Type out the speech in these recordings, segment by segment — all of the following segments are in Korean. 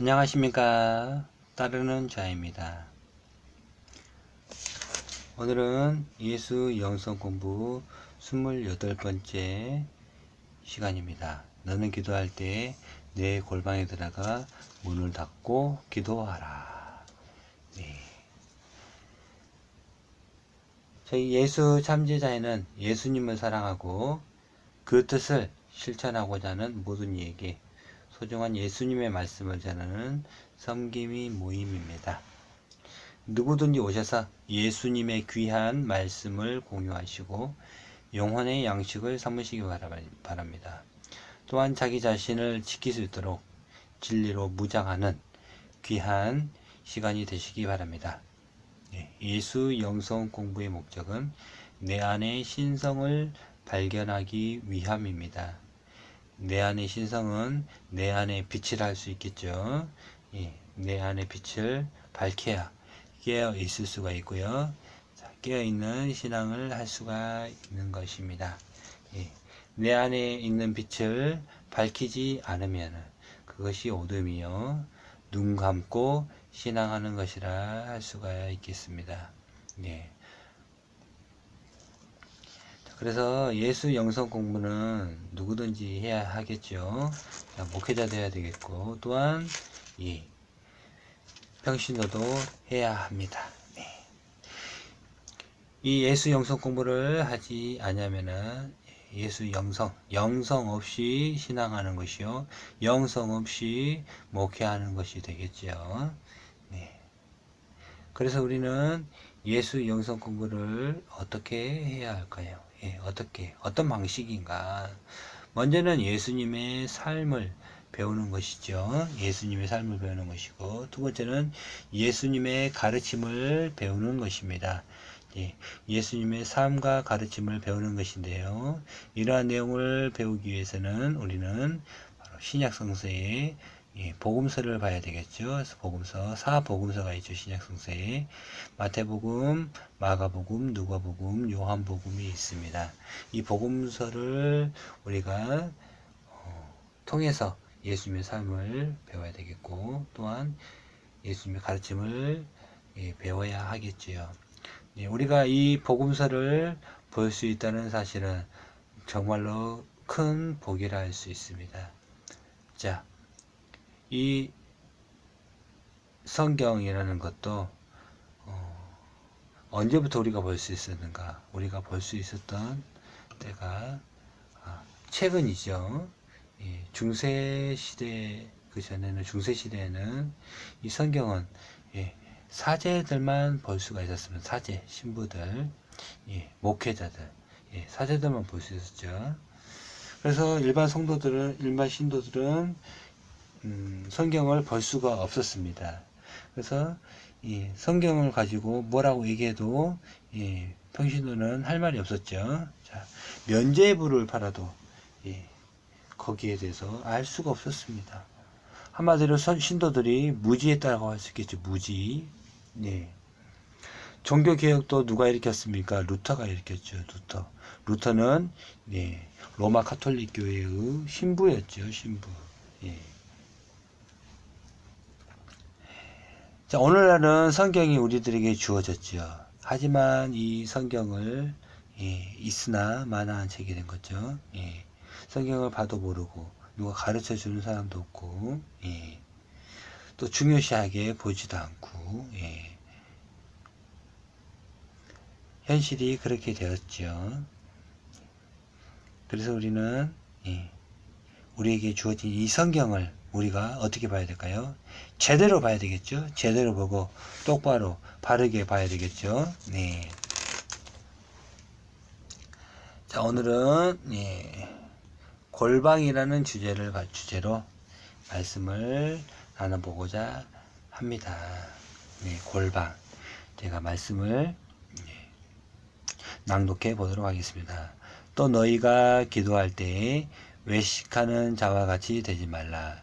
안녕하십니까. 따르는 자입니다. 오늘은 예수 영성 공부 28번째 시간입니다. 너는 기도할 때 내 골방에 들어가 문을 닫고 기도하라. 네. 저희 예수 참제자에는 예수님을 사랑하고 그 뜻을 실천하고자 하는 모든 이에게 소중한 예수님의 말씀을 전하는 섬김이 모임입니다. 누구든지 오셔서 예수님의 귀한 말씀을 공유하시고 영혼의 양식을 삼으시기 바랍니다. 또한 자기 자신을 지킬 수 있도록 진리로 무장하는 귀한 시간이 되시기 바랍니다. 예, 예수 영성 공부의 목적은 내 안의 신성을 발견하기 위함입니다. 내 안의 신성은 내 안에 빛을 할 수 있겠죠. 예, 내 안의 빛을 밝혀야 깨어 있을 수가 있고요. 깨어 있는 신앙을 할 수가 있는 것입니다. 예, 내 안에 있는 빛을 밝히지 않으면 그것이 어둠이요. 눈 감고 신앙하는 것이라 할 수가 있겠습니다. 네. 그래서 예수 영성 공부는 누구든지 해야 하겠죠. 목회자 되어야 되겠고, 또한, 예, 평신도도 해야 합니다. 네. 이 예수 영성 공부를 하지 않으면은 예수 영성, 영성 없이 신앙하는 것이요. 영성 없이 목회하는 것이 되겠죠. 네. 그래서 우리는 예수 영성 공부를 어떻게 해야 할까요? 예, 어떻게, 어떤 방식인가. 먼저는 예수님의 삶을 배우는 것이죠. 예수님의 삶을 배우는 것이고, 두 번째는 예수님의 가르침을 배우는 것입니다. 예, 예수님의 삶과 가르침을 배우는 것인데요. 이러한 내용을 배우기 위해서는 우리는 바로 신약 성서의 예, 복음서를 봐야 되겠죠. 그래서 복음서, 사 복음서가 있죠. 신약 성서에 마태복음, 마가복음, 누가복음, 요한복음이 있습니다. 이 복음서를 우리가 어, 통해서 예수님의 삶을 배워야 되겠고 또한 예수님의 가르침을 예, 배워야 하겠지요. 예, 우리가 이 복음서를 볼 수 있다는 사실은 정말로 큰 복이라 할 수 있습니다. 자, 이 성경이라는 것도 어, 언제부터 우리가 볼 수 있었는가? 우리가 볼 수 있었던 때가 아, 최근이죠. 예, 중세 시대 그 전에는 중세 시대에는 이 성경은 예, 사제들만 볼 수가 있었습니다. 사제 신부들, 예, 목회자들, 예, 사제들만 볼 수 있었죠. 그래서 일반 성도들은 일반 신도들은 음, 성경을 볼 수가 없었습니다. 그래서 이 성경을 가지고 뭐라고 얘기해도 예, 평신도는 할 말이 없었죠. 자, 면제부를 팔아도 예, 거기에 대해서 알 수가 없었습니다. 한마디로 신도들이 무지했다고 할 수 있겠죠. 무지. 네. 종교 개혁도 누가 일으켰습니까? 루터가 일으켰죠. 루터. 루터는 네, 로마 카톨릭 교회의 신부였죠. 신부. 예. 자, 오늘날은 성경이 우리들에게 주어졌죠. 하지만 이 성경을 예, 있으나 마나한 책이 된 거죠. 예, 성경을 봐도 모르고 누가 가르쳐 주는 사람도 없고 예, 또 중요시하게 보지도 않고 예, 현실이 그렇게 되었죠. 그래서 우리는 예, 우리에게 주어진 이 성경을 우리가 어떻게 봐야 될까요? 제대로 봐야 되겠죠? 제대로 보고 똑바로 바르게 봐야 되겠죠? 네. 자, 오늘은 예, 골방이라는 주제를 주제로 말씀을 나눠보고자 합니다. 네, 골방. 제가 말씀을 예, 낭독해 보도록 하겠습니다. 또 너희가 기도할 때 외식하는 자와 같이 되지 말라.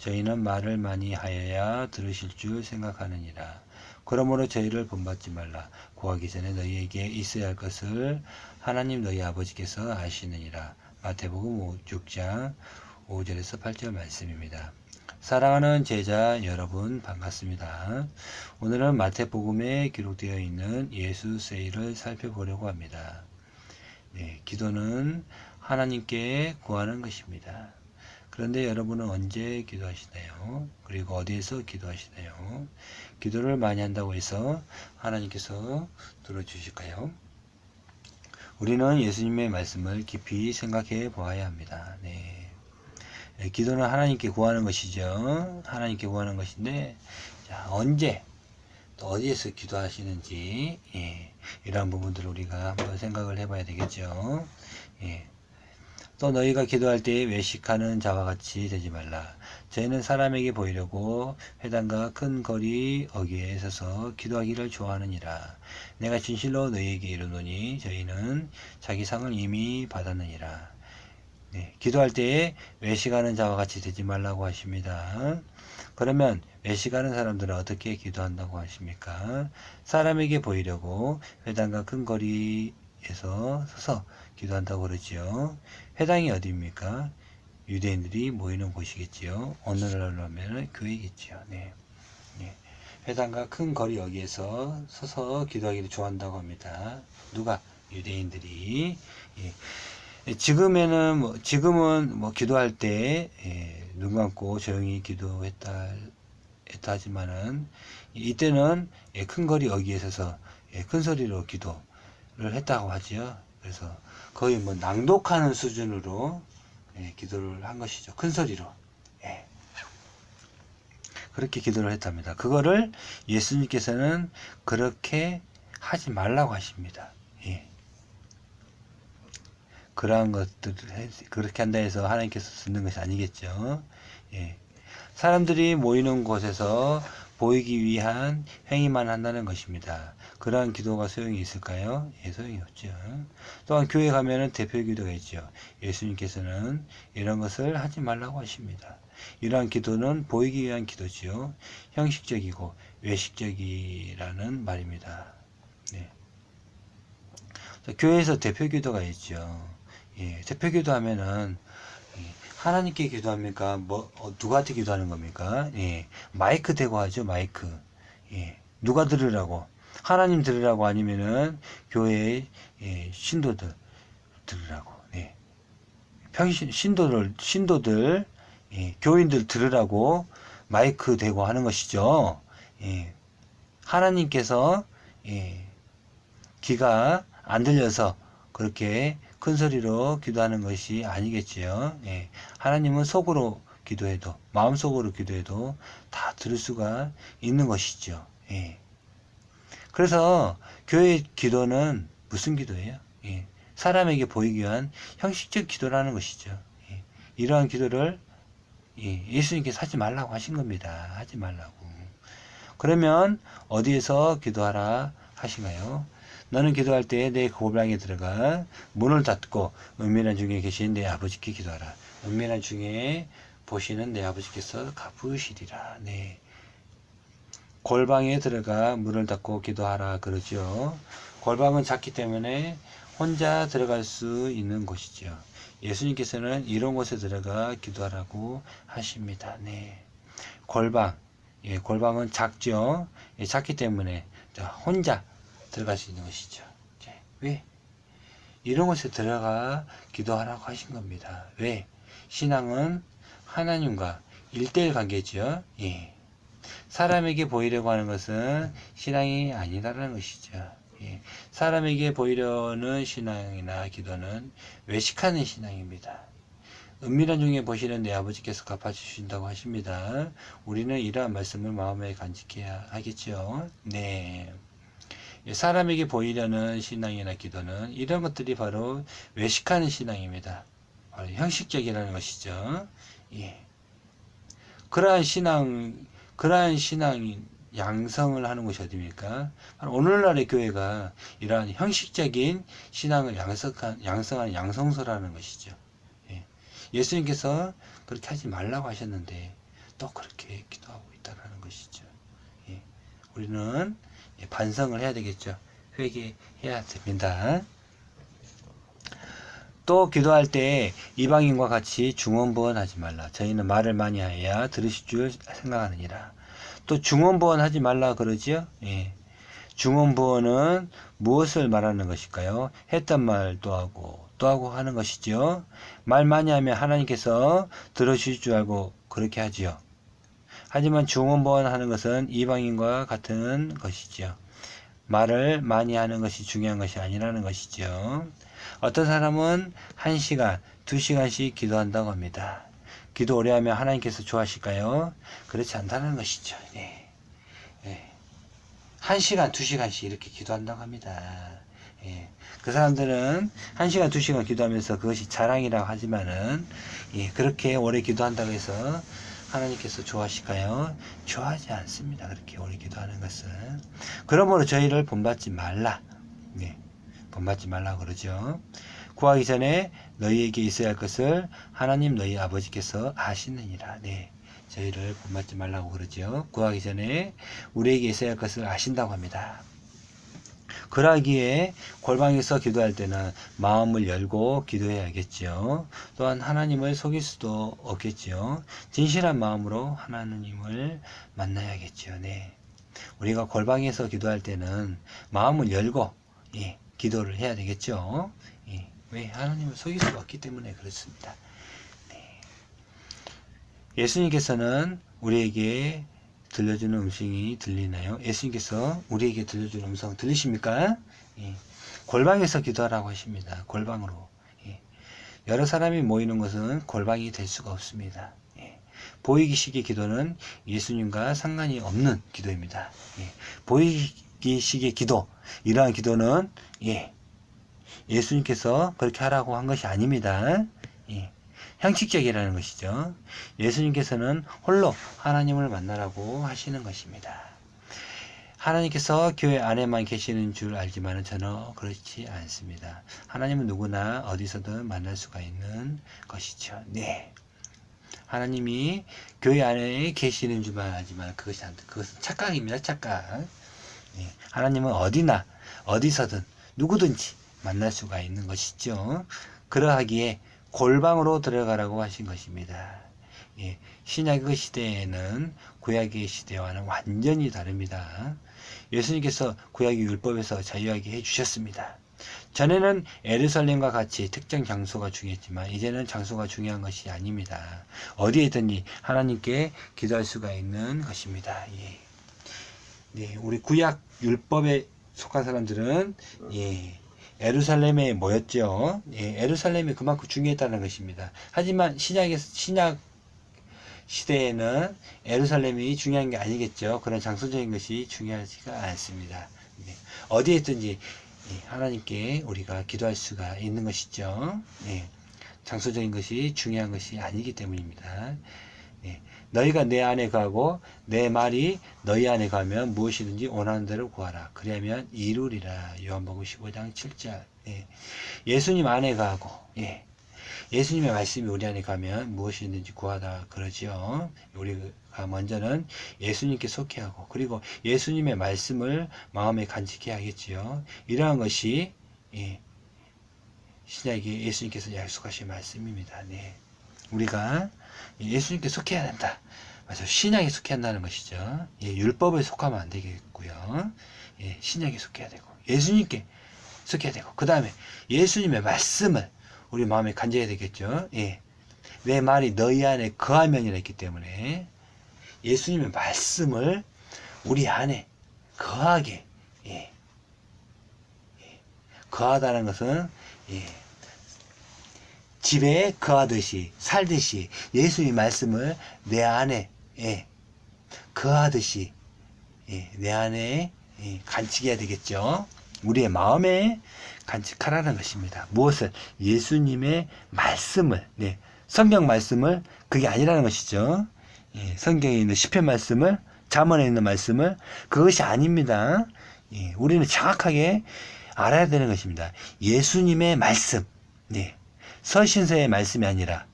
저희는 말을 많이 하여야 들으실 줄 생각하느니라. 그러므로 저희를 본받지 말라. 구하기 전에 너희에게 있어야 할 것을 하나님 너희 아버지께서 아시느니라. 마태복음 6장 5절에서 8절 말씀입니다. 사랑하는 제자 여러분 반갑습니다. 오늘은 마태복음에 기록되어 있는 예수 세일을 살펴보려고 합니다. 네, 기도는 하나님께 구하는 것입니다. 그런데 여러분은 언제 기도하시나요? 그리고 어디에서 기도하시나요? 기도를 많이 한다고 해서 하나님께서 들어주실까요? 우리는 예수님의 말씀을 깊이 생각해 보아야 합니다. 네. 예, 기도는 하나님께 구하는 것이죠. 하나님께 구하는 것인데, 자, 언제, 또 어디에서 기도하시는지, 예, 이러한 부분들을 우리가 한번 생각을 해봐야 되겠죠. 예. 또 너희가 기도할 때 외식하는 자와 같이 되지 말라. 저희는 사람에게 보이려고 회당과 큰 거리 어귀에 서서 기도하기를 좋아하느니라. 내가 진실로 너희에게 이르노니 저희는 자기 상을 이미 받았느니라. 네, 기도할 때에 외식하는 자와 같이 되지 말라고 하십니다. 그러면 외식하는 사람들은 어떻게 기도한다고 하십니까? 사람에게 보이려고 회당과 큰 거리에서 서서 기도한다고 그러지요. 회당이 어디입니까? 유대인들이 모이는 곳이겠지요. 오늘날로 하면 교회겠지요. 네. 네. 회당과 큰 거리 여기에서 서서 기도하기를 좋아한다고 합니다. 누가? 유대인들이. 예. 예, 지금에는 뭐 지금은 뭐 기도할 때 예, 눈 감고 조용히 기도했다 했다 하지만은 이때는 예, 큰 거리 여기에 서서 예, 큰 소리로 기도를 했다고 하지요. 그래서 거의 뭐 낭독하는 수준으로 예, 기도를 한 것이죠. 큰 소리로. 예. 그렇게 기도를 했답니다. 그거를 예수님께서는 그렇게 하지 말라고 하십니다. 예. 그러한 것들을 그렇게 한다 해서 하나님께서 듣는 것이 아니겠죠. 예. 사람들이 모이는 곳에서 보이기 위한 행위만 한다는 것입니다. 그러한 기도가 소용이 있을까요? 예, 소용이 없죠. 또한 교회 가면은 대표 기도가 있죠. 예수님께서는 이런 것을 하지 말라고 하십니다. 이러한 기도는 보이기 위한 기도지요. 형식적이고 외식적이라는 말입니다. 네. 교회에서 대표 기도가 있죠. 예, 대표 기도하면은 하나님께 기도합니까? 뭐 어, 누구한테 기도하는 겁니까? 예, 마이크 대고 하죠. 마이크. 예, 누가 들으라고? 하나님 들으라고 아니면은 교회의 예, 신도들 들으라고. 예. 평신 신도들 신도들 예, 교인들 들으라고 마이크 대고 하는 것이죠. 예. 하나님께서 예, 귀가 안 들려서 그렇게 큰 소리로 기도하는 것이 아니겠지요. 예. 하나님은 속으로 기도해도 마음속으로 기도해도 다 들을 수가 있는 것이죠. 예. 그래서 교회 기도는 무슨 기도예요? 예. 사람에게 보이기 위한 형식적 기도라는 것이죠. 예. 이러한 기도를 예. 예수님께서 하지 말라고 하신 겁니다. 하지 말라고. 그러면 어디에서 기도하라 하신가요? 너는 기도할 때에 내 고방에 들어가 문을 닫고 은밀한 중에 계신 내 아버지께 기도하라. 은밀한 중에 보시는 내 아버지께서 갚으시리라. 네. 골방에 들어가 문을 닫고 기도하라 그러죠. 골방은 작기 때문에 혼자 들어갈 수 있는 곳이죠. 예수님께서는 이런 곳에 들어가 기도하라고 하십니다. 네. 골방. 예, 골방은 작죠. 예, 작기 때문에 혼자 들어갈 수 있는 것이죠. 왜? 이런 곳에 들어가 기도하라고 하신 겁니다. 왜? 신앙은 하나님과 일대일 관계죠. 예. 사람에게 보이려고 하는 것은 신앙이 아니다라는 것이죠. 예. 사람에게 보이려는 신앙이나 기도는 외식하는 신앙입니다. 은밀한 중에 보시는 내 아버지께서 갚아주신다고 하십니다. 우리는 이러한 말씀을 마음에 간직해야 하겠죠. 네. 예, 사람에게 보이려는 신앙이나 기도는 이런 것들이 바로 외식하는 신앙입니다. 바로 형식적이라는 것이죠. 예. 그러한 신앙, 그러한 신앙 양성을 하는 것이 어디입니까? 오늘날의 교회가 이러한 형식적인 신앙을 양성한, 양성하는 양성소라는 것이죠. 예. 예수님께서 그렇게 하지 말라고 하셨는데 또 그렇게 기도하고 있다는 것이죠. 예. 우리는 예, 반성을 해야 되겠죠. 회개해야 됩니다. 또 기도할 때 이방인과 같이 중언부언하지 말라. 저희는 말을 많이 하여야 들으실 줄 생각하느니라. 또 중언부언하지 말라 그러지요. 예. 중언부언은 무엇을 말하는 것일까요? 했던 말또 하고 또 하고 하는 것이죠. 말 많이 하면 하나님께서 들으실 줄 알고 그렇게 하지요. 하지만 중언부언하는 것은 이방인과 같은 것이지요. 말을 많이 하는 것이 중요한 것이 아니라는 것이죠. 어떤 사람은 한 시간, 두 시간씩 기도한다고 합니다. 기도 오래 하면 하나님께서 좋아하실까요? 그렇지 않다는 것이죠. 네. 네. 한 시간, 두 시간씩 이렇게 기도한다고 합니다. 예. 그 사람들은 한 시간, 두 시간 기도하면서 그것이 자랑이라고 하지만은, 예, 그렇게 오래 기도한다고 해서 하나님께서 좋아하실까요? 좋아하지 않습니다. 그렇게 오래 기도하는 것은. 그러므로 저희를 본받지 말라. 네. 본받지 말라고 그러죠. 구하기 전에 너희에게 있어야 할 것을 하나님 너희 아버지께서 아시느니라. 네. 저희를 본받지 말라고 그러죠. 구하기 전에 우리에게 있어야 할 것을 아신다고 합니다. 그러기에 골방에서 기도할 때는 마음을 열고 기도해야겠죠. 또한 하나님을 속일 수도 없겠죠. 진실한 마음으로 하나님을 만나야겠죠. 네. 우리가 골방에서 기도할 때는 마음을 열고 예, 기도를 해야 되겠죠. 예, 왜 하나님을 속일 수가 없기 때문에 그렇습니다. 네. 예수님께서는 우리에게 들려주는 음성이 들리나요? 예수님께서 우리에게 들려주는 음성 들리십니까? 예. 골방에서 기도하라고 하십니다. 골방으로. 예. 여러 사람이 모이는 것은 골방이 될 수가 없습니다. 예. 보이기식의 기도는 예수님과 상관이 없는 기도입니다. 예. 보이기 식의 기도, 이러한 기도는 예. 예수님께서 그렇게 하라고 한 것이 아닙니다. 예. 형식적이라는 것이죠. 예수님께서는 홀로 하나님을 만나라고 하시는 것입니다. 하나님께서 교회 안에만 계시는 줄 알지만 전혀 그렇지 않습니다. 하나님은 누구나 어디서든 만날 수가 있는 것이죠. 네. 하나님이 교회 안에 계시는 줄만 알지만 그것이 안, 그것은 착각입니다. 착각. 네. 하나님은 어디나 어디서든 누구든지 만날 수가 있는 것이죠. 그러하기에 골방으로 들어가라고 하신 것입니다. 예, 신약의 시대에는 구약의 시대와는 완전히 다릅니다. 예수님께서 구약의 율법에서 자유하게 해주셨습니다. 전에는 에르살렘과 같이 특정 장소가 중요했지만 이제는 장소가 중요한 것이 아닙니다. 어디에 있든지 하나님께 기도할 수가 있는 것입니다. 예. 네, 우리 구약 율법에 속한 사람들은 예, 에루살렘에 모였죠. 예, 에루살렘이 그만큼 중요했다는 것입니다. 하지만 신약의 신약 시대에는 에루살렘이 중요한 게 아니겠죠. 그런 장소적인 것이 중요하지가 않습니다. 네. 어디에 있든지 예, 하나님께 우리가 기도할 수가 있는 것이죠. 예, 장소적인 것이 중요한 것이 아니기 때문입니다. 예, 너희가 내 안에 가고 내 말이 너희 안에 가면 무엇이든지 원하는 대로 구하라. 그러면 이루리라. 요한복음 15장 7절. 예. 예수님 안에 가고 예. 예수님의 말씀이 우리 안에 가면 무엇이든지 구하다 그러지요. 우리가 먼저는 예수님께 속해 하고 그리고 예수님의 말씀을 마음에 간직해 야겠지요. 이러한 것이 예. 신약에 예수님께서 약속하신 말씀입니다. 네. 우리가 예수님께 속해야 된다. 맞아 신약에 속해야 한다는 것이죠. 예, 율법에 속하면 안 되겠고요. 예, 신약에 속해야 되고 예수님께 속해야 되고 그 다음에 예수님의 말씀을 우리 마음에 간직해야 되겠죠. 예, 내 말이 너희 안에 거하면이라 했기 때문에 예수님의 말씀을 우리 안에 거하게 예, 예, 거하다는 것은 예, 집에 거하듯이 살듯이 예수의 말씀을 내 안에 예, 거하듯이 예, 내 안에 예, 간직해야 되겠죠. 우리의 마음에 간직하라는 것입니다. 무엇을 예수님의 말씀을 네, 성경 말씀을 그게 아니라는 것이죠. 예, 성경에 있는 시편 말씀을 잠언에 있는 말씀을 그것이 아닙니다. 예, 우리는 정확하게 알아야 되는 것입니다. 예수님의 말씀, 네, 서신서의 말씀이 아니라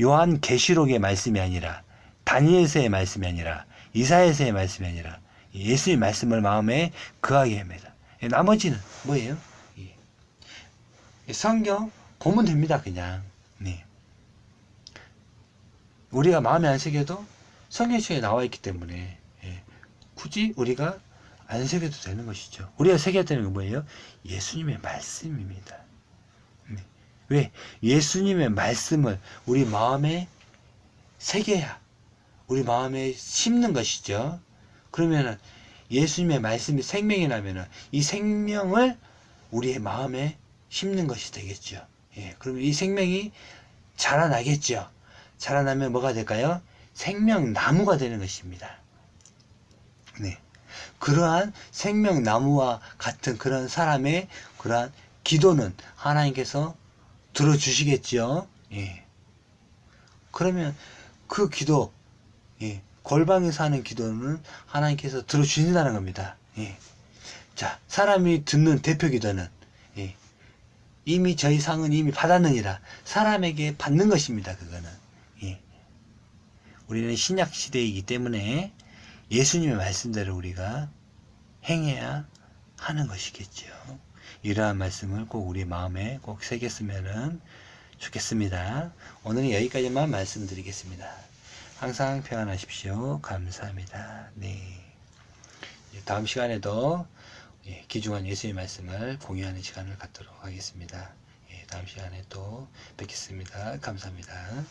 요한 계시록의 말씀이 아니라 다니엘서의 말씀이 아니라 이사야서의 말씀이 아니라 예수의 말씀을 마음에 거하게 합니다. 예, 나머지는 뭐예요? 예. 성경 보면 됩니다, 그냥. 네. 우리가 마음에 안 새겨도 성경책에 나와 있기 때문에 예. 굳이 우리가 안 새겨도 되는 것이죠. 우리가 새겨야 되는 건 뭐예요? 예수님의 말씀입니다. 네. 왜? 예수님의 말씀을 우리 마음에 새겨야 우리 마음에 심는 것이죠. 그러면은 예수님의 말씀이 생명이 나면은 이 생명을 우리의 마음에 심는 것이 되겠죠. 예, 그러면 이 생명이 자라나겠죠. 자라나면 뭐가 될까요? 생명나무가 되는 것입니다. 네. 그러한 생명나무와 같은 그런 사람의 그러한 기도는 하나님께서 들어주시겠죠. 예. 그러면 그 기도, 예. 골방에서 하는 기도는 하나님께서 들어주신다는 겁니다. 예. 자, 사람이 듣는 대표 기도는, 예. 이미 저희 상은 이미 받았느니라. 사람에게 받는 것입니다. 그거는. 예. 우리는 신약 시대이기 때문에 예수님의 말씀대로 우리가 행해야 하는 것이겠죠. 이러한 말씀을 꼭 우리 마음에 꼭 새겼으면 좋겠습니다. 오늘은 여기까지만 말씀드리겠습니다. 항상 평안하십시오. 감사합니다. 네. 다음 시간에도 예, 귀중한 예수의 말씀을 공유하는 시간을 갖도록 하겠습니다. 예, 다음 시간에 또 뵙겠습니다. 감사합니다.